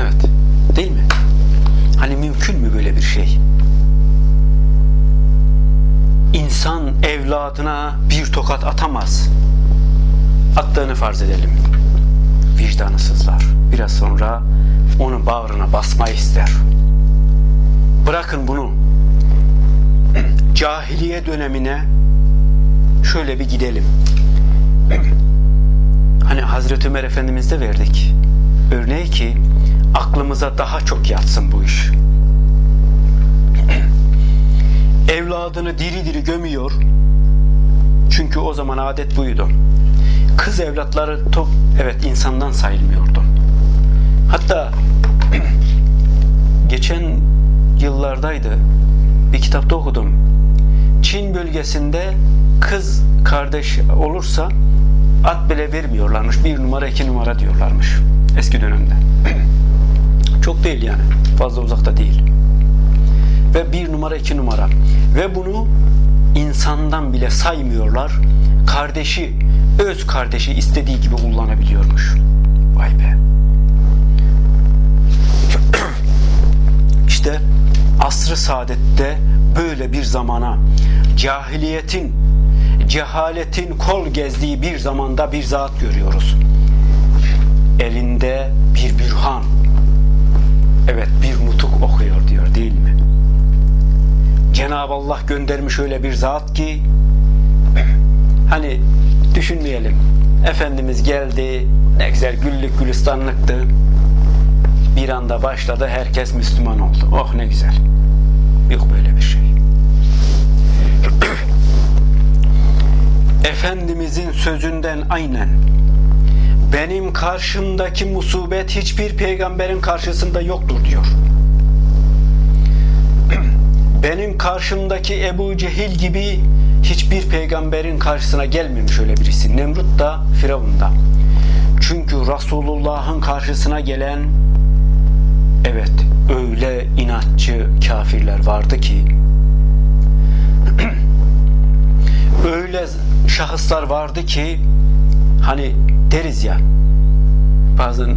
Evet. Değil mi? Hani mümkün mü böyle bir şey? İnsan evladına bir tokat atamaz. Attığını farz edelim. Vicdanı sızlar. Biraz sonra onu bağrına basmayı ister. Bırakın bunu. Cahiliye dönemine şöyle bir gidelim. Hani Hazreti Ömer Efendimiz'de verdik. Örneği ki aklımıza daha çok yatsın bu iş. Evladını diri diri gömüyor. Çünkü o zaman adet buydu. Kız evlatları top, evet insandan sayılmıyordu. Hatta geçen yıllardaydı bir kitapta okudum. Çin bölgesinde kız kardeş olursa at bile vermiyorlarmış. Bir numara iki numara diyorlarmış eski dönemde. Çok değil yani. Fazla uzakta değil. Ve bir numara iki numara. Ve bunu insandan bile saymıyorlar. Kardeşi, öz kardeşi istediği gibi kullanabiliyormuş. Vay be. İşte asrı saadette böyle bir zamana cahiliyetin, cehaletin kol gezdiği bir zamanda bir zat görüyoruz. Elinde bir bürhan, evet bir nutuk okuyor diyor değil mi? Cenab-ı Allah göndermiş öyle bir zat ki hani düşünmeyelim. Efendimiz geldi, ne güzel güllük gülistanlıktı. Bir anda başladı, herkes Müslüman oldu. Oh ne güzel. Yok böyle bir şey. Efendimizin sözünden aynen benim karşımdaki musibet hiçbir peygamberin karşısında yoktur diyor. Benim karşımdaki Ebu Cehil gibi hiçbir peygamberin karşısına gelmemiş öyle birisi. Nemrut da Firavun da. Çünkü Resulullah'ın karşısına gelen evet öyle inatçı kafirler vardı ki öyle şahıslar vardı ki hani deriz ya. Bazen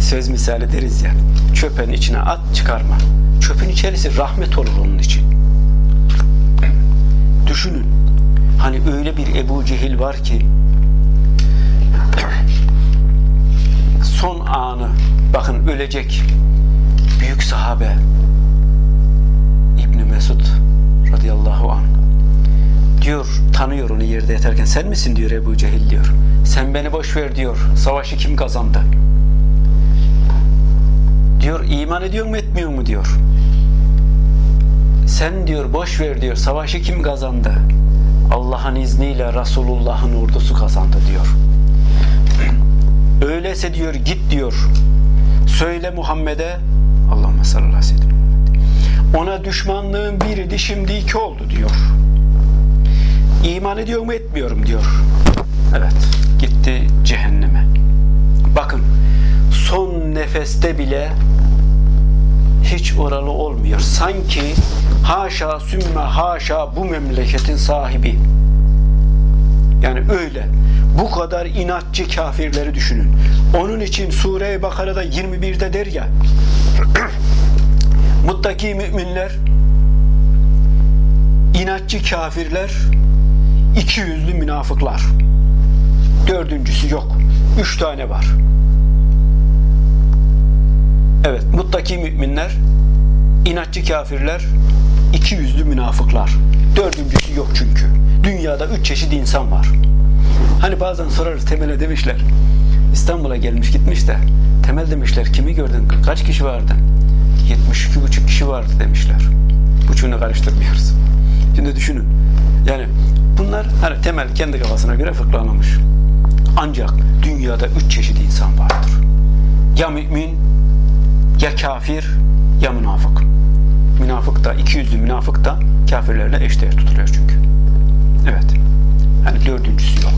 söz misali deriz ya. Çöpen içine at çıkarma. Çöpün içerisi rahmet olur onun için. Düşünün. Hani öyle bir Ebu Cehil var ki son anı bakın ölecek büyük sahabe İbni Mesud radıyallahu anh diyor tanıyor onu yerde yatarken. Sen misin? diyor Ebu Cehil diyor sen beni boş ver diyor. Savaşı kim kazandı? Diyor iman ediyor mu etmiyor mu diyor. Sen diyor boş ver diyor. Savaşı kim kazandı? Allah'ın izniyle Resulullah'ın ordusu kazandı diyor. Öyleyse diyor git diyor. Söyle Muhammed'e Allahümme sallallahu aleyhi ve sellem ona düşmanlığın biriydi şimdi iki oldu diyor. İman ediyor mu etmiyorum diyor. Evet gitti cehenneme. Bakın son nefeste bile hiç oralı olmuyor. Sanki haşa sümme haşa bu memleketin sahibi. Yani öyle. Bu kadar inatçı kafirleri düşünün. Onun için Sure-i Bakara'da 21'de der ya muttaki müminler inatçı kafirler iki yüzlü münafıklar. Dördüncüsü yok. Üç tane var. Evet, muttaki müminler, inatçı kafirler, iki yüzlü münafıklar. Dördüncüsü yok çünkü. Dünyada üç çeşit insan var. Hani bazen sorarız Temel'e demişler. İstanbul'a gelmiş gitmiş de Temel demişler kimi gördün? Kaç kişi vardı? 72 buçuk kişi vardı demişler. Buçuğunu karıştırmıyoruz. Şimdi düşünün. Yani bunlar hani temel kendi kafasına göre fıkralamış. Ancak dünyada üç çeşit insan vardır. Ya mümin, ya kafir, ya münafık. Münafık da, iki yüzlü münafık da kafirlerle eşdeğer tutuluyor çünkü. Evet. Hani dördüncüsü yok.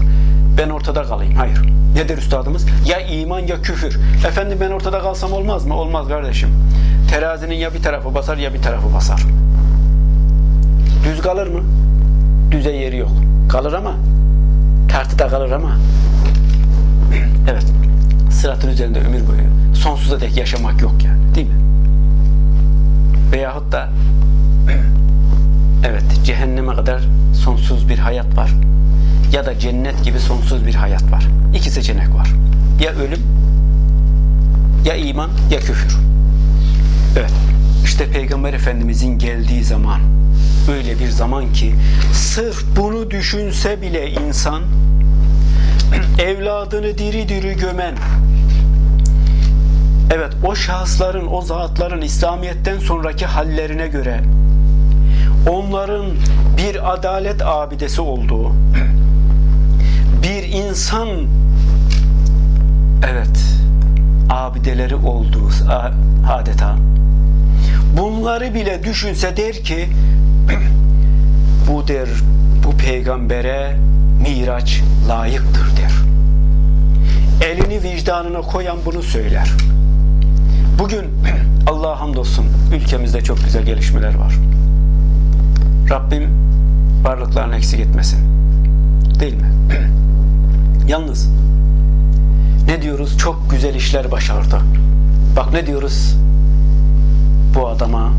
Ben ortada kalayım. Hayır. Ne der üstadımız? Ya iman ya küfür. Efendim ben ortada kalsam olmaz mı? Olmaz kardeşim. Terazinin ya bir tarafı basar ya bir tarafı basar. Düz kalır mı? Düze yeri yok. Kalır ama tartıda kalır ama sıratın üzerinde ömür boyu sonsuz sonsuza dek yaşamak yok yani değil mi? Veyahut da evet cehenneme kadar sonsuz bir hayat var ya da cennet gibi sonsuz bir hayat var. İki seçenek var. Ya ölüm ya iman ya küfür. Evet. İşte Peygamber Efendimizin geldiği zaman öyle bir zaman ki sırf bunu düşünse bile insan evladını diri diri gömen evet o şahısların o zatların İslamiyet'ten sonraki hallerine göre onların bir adalet abidesi olduğu bir insan evet abideleri olduğu adeta bunları bile düşünse der ki bu der bu peygambere miraç layıktır der. Elini vicdanına koyan bunu söyler. Bugün Allah'a hamdolsun ülkemizde çok güzel gelişmeler var. Rabbim varlıklarını eksik etmesin. Değil mi? Yalnız ne diyoruz? Çok güzel işler başardı. Bak ne diyoruz? Bu adama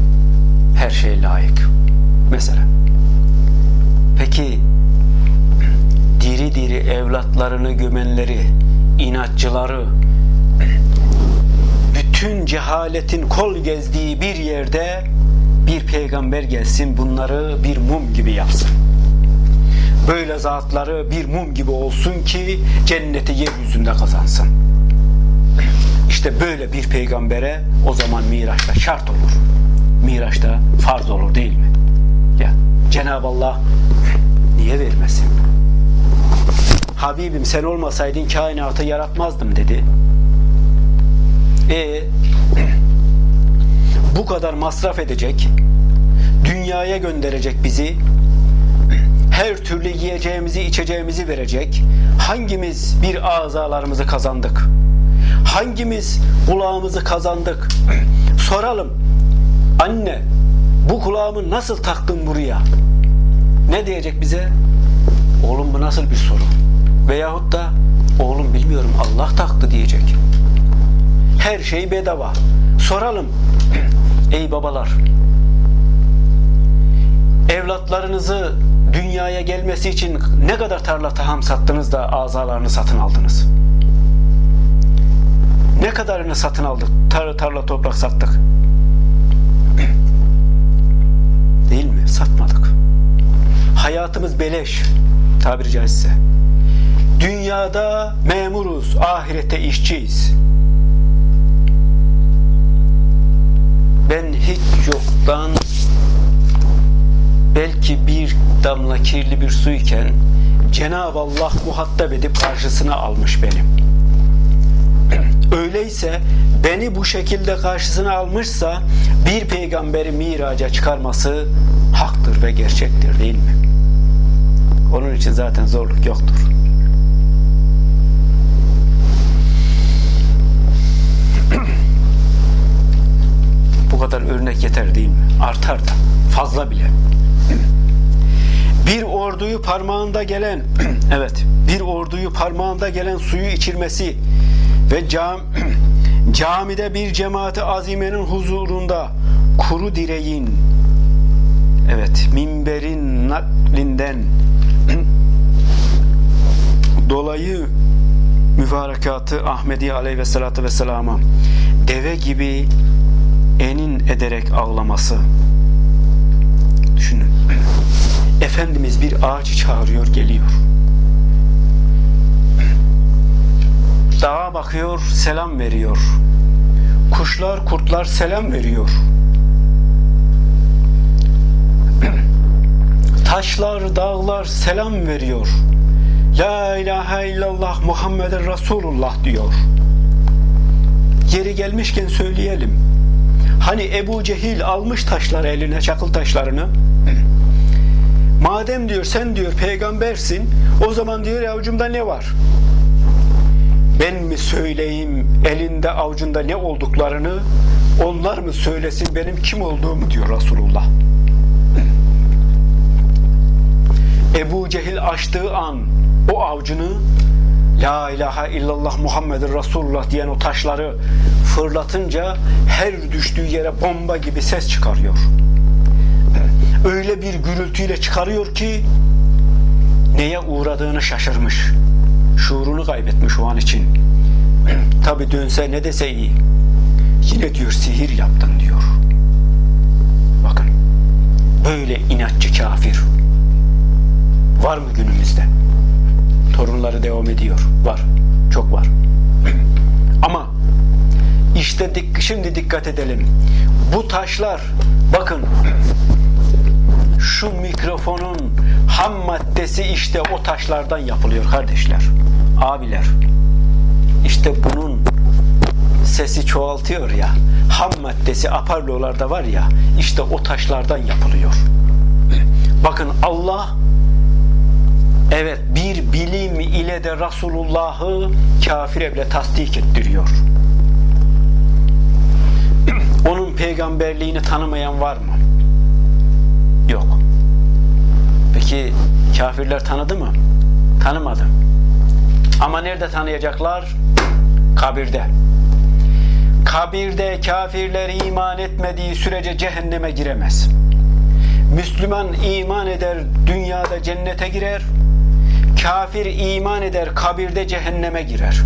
her şey layık. Mesela. Peki diri diri evlatlarını gömenleri, inatçıları, bütün cehaletin kol gezdiği bir yerde bir peygamber gelsin bunları bir mum gibi yapsın. Böyle zatları bir mum gibi olsun ki cenneti yeryüzünde kazansın. İşte böyle bir peygambere o zaman Miraç'ta şart olur. Miraç'ta farz olur değil mi? Ya Cenab-ı Allah niye vermesin? Habibim sen olmasaydın kainatı yaratmazdım dedi. E bu kadar masraf edecek, dünyaya gönderecek bizi, her türlü yiyeceğimizi, içeceğimizi verecek. Hangimiz bir azalarımızı kazandık? Hangimiz kulağımızı kazandık? Soralım. Anne, bu kulağımı nasıl taktın buraya? Ne diyecek bize? Oğlum bu nasıl bir soru? Veyahut da oğlum bilmiyorum Allah taktı diyecek. Her şey bedava. Soralım. Ey babalar. Evlatlarınızı dünyaya gelmesi için ne kadar tarla taham sattınız da azalarını satın aldınız? Ne kadarını satın aldık? Tar tarla toprak sattık. Değil mi? Satmadık. Hayatımız beleş tabiri caizse. Dünyada memuruz, ahirette işçiyiz. Ben hiç yoktan belki bir damla kirli bir su iken Cenab-ı Allah muhatap edip karşısına almış benim. Öyleyse beni bu şekilde karşısına almışsa bir peygamberi miraca çıkarması haktır ve gerçektir değil mi? Onun için zaten zorluk yoktur. bu kadar örnek yeter değil mi? Artar da. Fazla bile. Bir orduyu parmağında gelen evet bir orduyu parmağında gelen suyu içirmesi ve cam, camide bir cemaati azimenin huzurunda kuru direğin evet minberin naklinden dolayı mübarekatı Ahmedi aleyhissalatü vesselama deve gibi enin ederek ağlaması. Düşünün. Efendimiz bir ağacı çağırıyor geliyor. Dağa bakıyor selam veriyor. Kuşlar kurtlar selam veriyor. Taşlar dağlar selam veriyor. La ilahe illallah Muhammeden Resulullah diyor. Yeri gelmişken söyleyelim hani Ebu Cehil almış taşları eline çakıl taşlarını? Madem diyor sen diyor peygambersin o zaman diyor avucumda ne var? Ben mi söyleyeyim elinde avucunda ne olduklarını? Onlar mı söylesin benim kim olduğumu diyor Resulullah. Ebu Cehil açtığı an o avcını La ilahe illallah Muhammedur Resulullah diyen o taşları fırlatınca her düştüğü yere bomba gibi ses çıkarıyor. Öyle bir gürültüyle çıkarıyor ki neye uğradığını şaşırmış. Şuurunu kaybetmiş o an için. Tabi dönse ne dese iyi. Yine diyor sihir yaptın diyor. Bakın böyle inatçı kafir var mı günümüzde? Torunları devam ediyor. Var. Çok var. Ama işte dik, şimdi dikkat edelim. Bu taşlar bakın şu mikrofonun ham maddesi işte o taşlardan yapılıyor kardeşler. Abiler. İşte bunun sesi çoğaltıyor ya. Ham maddesi aparlolarda var ya. işte o taşlardan yapılıyor. Bakın Allah evet bir bilim ile de Resulullah'ı kafire bile tasdik ettiriyor. Onun peygamberliğini tanımayan var mı? Yok. Peki kafirler tanıdı mı? Tanımadı. Ama nerede tanıyacaklar? Kabirde. Kabirde kafirler iman etmediği sürece cehenneme giremez. Müslüman iman eder, dünyada cennete girer. Kafir iman eder, kabirde cehenneme girer.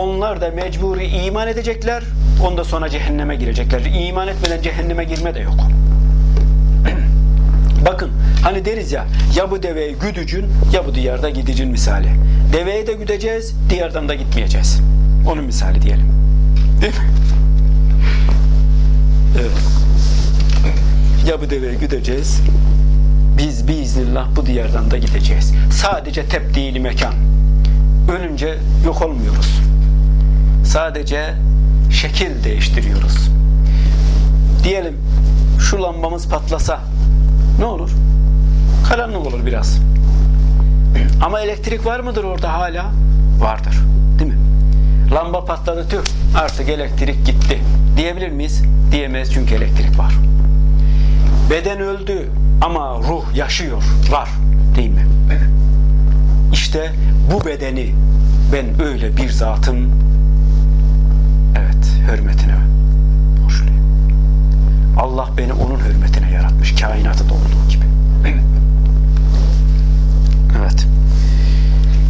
Onlar da mecburi iman edecekler, ondan sonra cehenneme girecekler. İman etmeden cehenneme girme de yok. Bakın hani deriz ya ya bu deveyi güdücün ya bu diyarda gidicin misali. Deveyi de güdeceğiz, diyardan da gitmeyeceğiz. Onun misali diyelim. Değil mi? Evet. Ya bu deveyi güdeceğiz, biz biiznillah bu diyardan da gideceğiz. Sadece tebdili mekan. Ölünce yok olmuyoruz. Sadece şekil değiştiriyoruz. Diyelim şu lambamız patlasa ne olur? Karanlık olur biraz. Ama elektrik var mıdır orada hala? Vardır. Değil mi? Lamba patladı tüh artık elektrik gitti. Diyebilir miyiz? Diyemeyiz çünkü elektrik var. Beden öldü ama ruh yaşıyor. Var. Değil mi? İşte bu bedeni ben öyle bir zatın evet hürmetine borçluyum. Allah beni onun hürmetine yaratmış. Kainatı da olduğu gibi. Evet.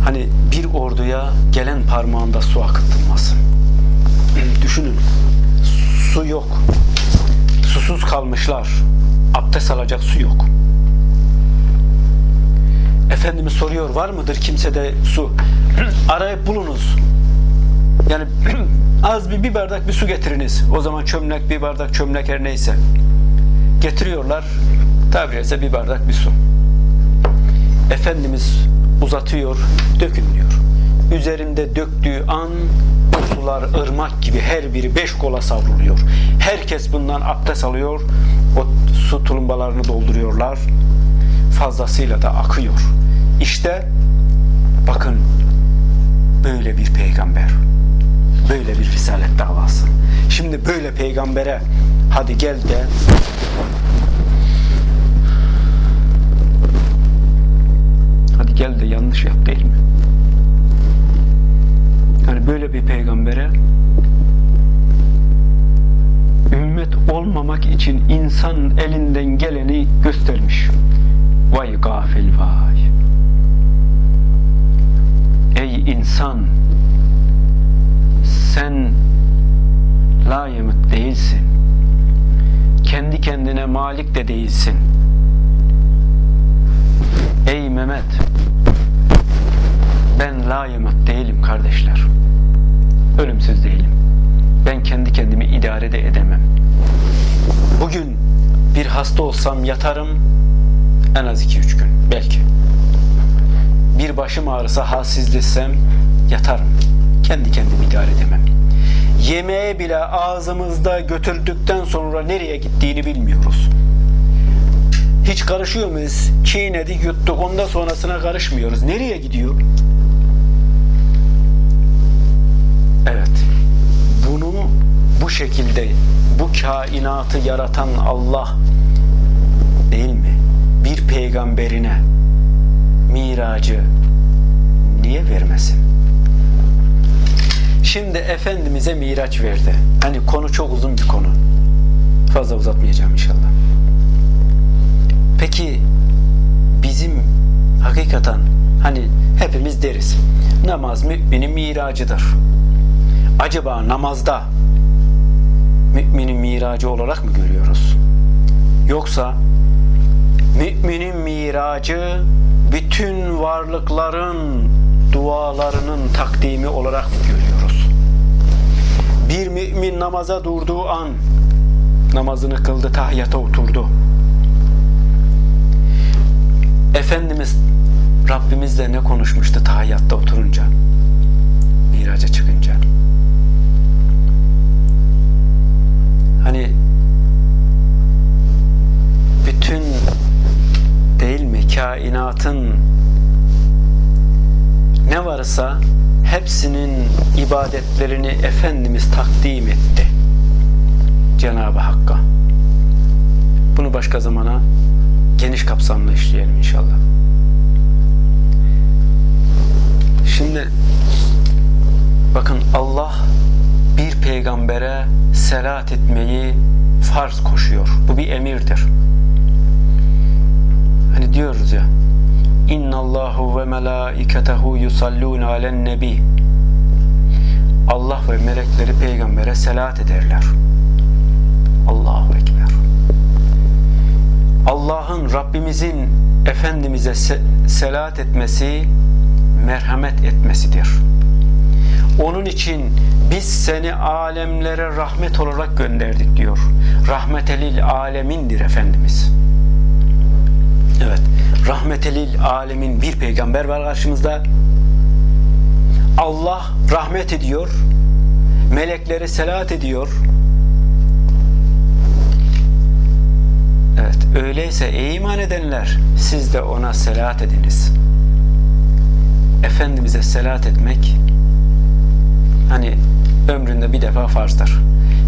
Hani bir orduya gelen parmağında su akıtılması. Düşünün. Su yok. Susuz kalmışlar. Abdest alacak su yok. Efendimiz soruyor var mıdır kimsede su? Arayıp bulunuz. Yani az bir, bir bardak bir su getiriniz. O zaman çömlek bir bardak çömlek her neyse. Getiriyorlar. Tabiri ise bir bardak bir su. Efendimiz uzatıyor, dökün diyor. Üzerinde döktüğü an o sular ırmak gibi her biri beş kola savruluyor. Herkes bundan abdest alıyor. O su tulumbalarını dolduruyorlar. Fazlasıyla da akıyor. İşte bakın böyle bir peygamber. Böyle bir risalet davası. Şimdi böyle peygambere hadi gel de hadi gel de yanlış yap değil mi? Yani böyle bir peygambere ümmet olmamak için insan elinden geleni göstermiş. Vay gafil vay. Ey insan sen layımıt değilsin. Kendi kendine malik de değilsin. Ey Mehmet ben layımıt değilim kardeşler. Ölümsüz değilim. Ben kendi kendimi idare de edemem. Bugün bir hasta olsam yatarım en az 2-3 gün belki. Bir başım ağrısa halsizleşsem yatarım. Kendi kendimi idare edemem. Yemeğe bile ağzımızda götürdükten sonra nereye gittiğini bilmiyoruz. Hiç karışıyor muyuz? Çiğnedik, yuttuk. Ondan sonrasına karışmıyoruz. Nereye gidiyor? Evet. Bunu bu şekilde bu kainatı yaratan Allah değil mi? Bir peygamberine miracı niye vermesin? Şimdi Efendimiz'e miraç verdi. Hani konu çok uzun bir konu. Fazla uzatmayacağım inşallah. Peki bizim hakikaten hani hepimiz deriz. Namaz müminin miracıdır. Acaba namazda müminin miracı olarak mı görüyoruz? Yoksa müminin miracı bütün varlıkların dualarının takdimi olarak mı görüyoruz? Bir mümin namaza durduğu an namazını kıldı, tahiyyata oturdu. Efendimiz Rabbimizle ne konuşmuştu tahiyyatta oturunca? Miraca çıkınca. Hani bütün değil mi kainatın ne varsa hepsinin ibadetlerini Efendimiz takdim etti. Cenab-ı Hakk'a. Bunu başka zamana geniş kapsamlı işleyelim inşallah. Şimdi bakın Allah bir peygambere selat etmeyi farz koşuyor. Bu bir emirdir. Diyoruz ya İnna Allahu ve melaiketehu yusallun alen nebi Allah ve melekleri peygambere selat ederler. Allahu Ekber. Allah'ın Rabbimizin Efendimiz'e se selat etmesi merhamet etmesidir. Onun için biz seni alemlere rahmet olarak gönderdik diyor. Rahmetelil alemindir Efendimiz. Evet. Rahmetelil alemin bir peygamber var karşımızda. Allah rahmet ediyor. Melekleri selat ediyor. Evet. Öyleyse ey iman edenler siz de ona selat ediniz. Efendimiz'e selat etmek hani ömründe bir defa farzdır.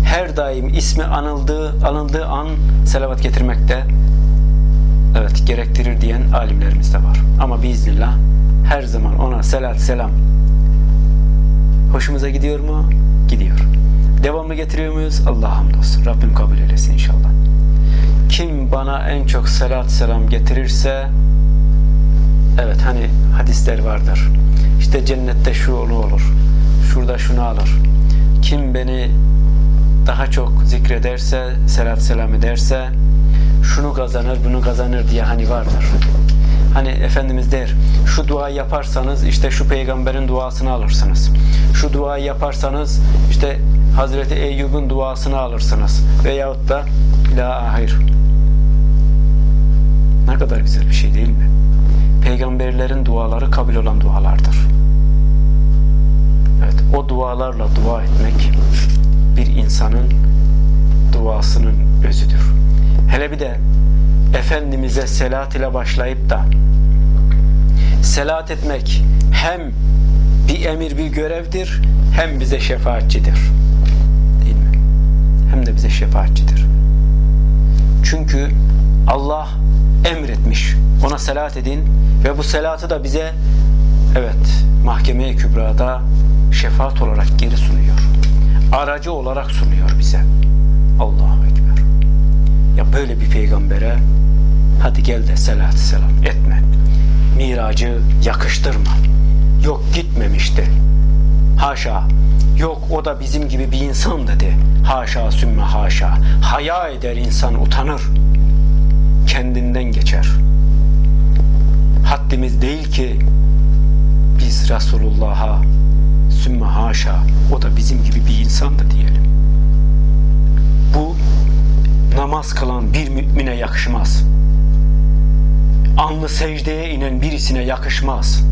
Her daim ismi anıldığı, anıldığı an selavat getirmek de evet gerektirir diyen alimlerimiz de var. Ama biiznillah her zaman ona selat selam hoşumuza gidiyor mu? Gidiyor. Devamlı getiriyor muyuz? Allah'a hamdolsun. Rabbim kabul eylesin inşallah. Kim bana en çok selat selam getirirse evet hani hadisler vardır. İşte cennette şu onu olur. Şurada şunu alır. Kim beni daha çok zikrederse, selat selam ederse şunu kazanır, bunu kazanır diye hani vardır. Hani Efendimiz der, şu duayı yaparsanız işte şu peygamberin duasını alırsınız. Şu duayı yaparsanız işte Hazreti Eyyub'un duasını alırsınız. Veyahut da la ahir. Ne kadar güzel bir şey değil mi? Peygamberlerin duaları kabul olan dualardır. Evet, o dualarla dua etmek bir insanın duasının özüdür. Hele bir de Efendimiz'e selat ile başlayıp da selat etmek hem bir emir bir görevdir hem bize şefaatçidir. Değil mi? Hem de bize şefaatçidir. Çünkü Allah emretmiş. Ona selat edin ve bu selatı da bize evet mahkeme-i kübrada şefaat olarak geri sunuyor. Aracı olarak sunuyor bize. Ekber. Ya böyle bir peygambere hadi gel de selat selam etme. Miracı yakıştırma. Yok gitmemişti. Haşa. Yok o da bizim gibi bir insan dedi. Haşa sümme haşa. Haya eder insan utanır. Kendinden geçer. Haddimiz değil ki biz Resulullah'a sümme haşa o da bizim gibi bir insan da diyelim. Bu namaz kılan bir mümine yakışmaz. Anlı secdeye inen birisine yakışmaz.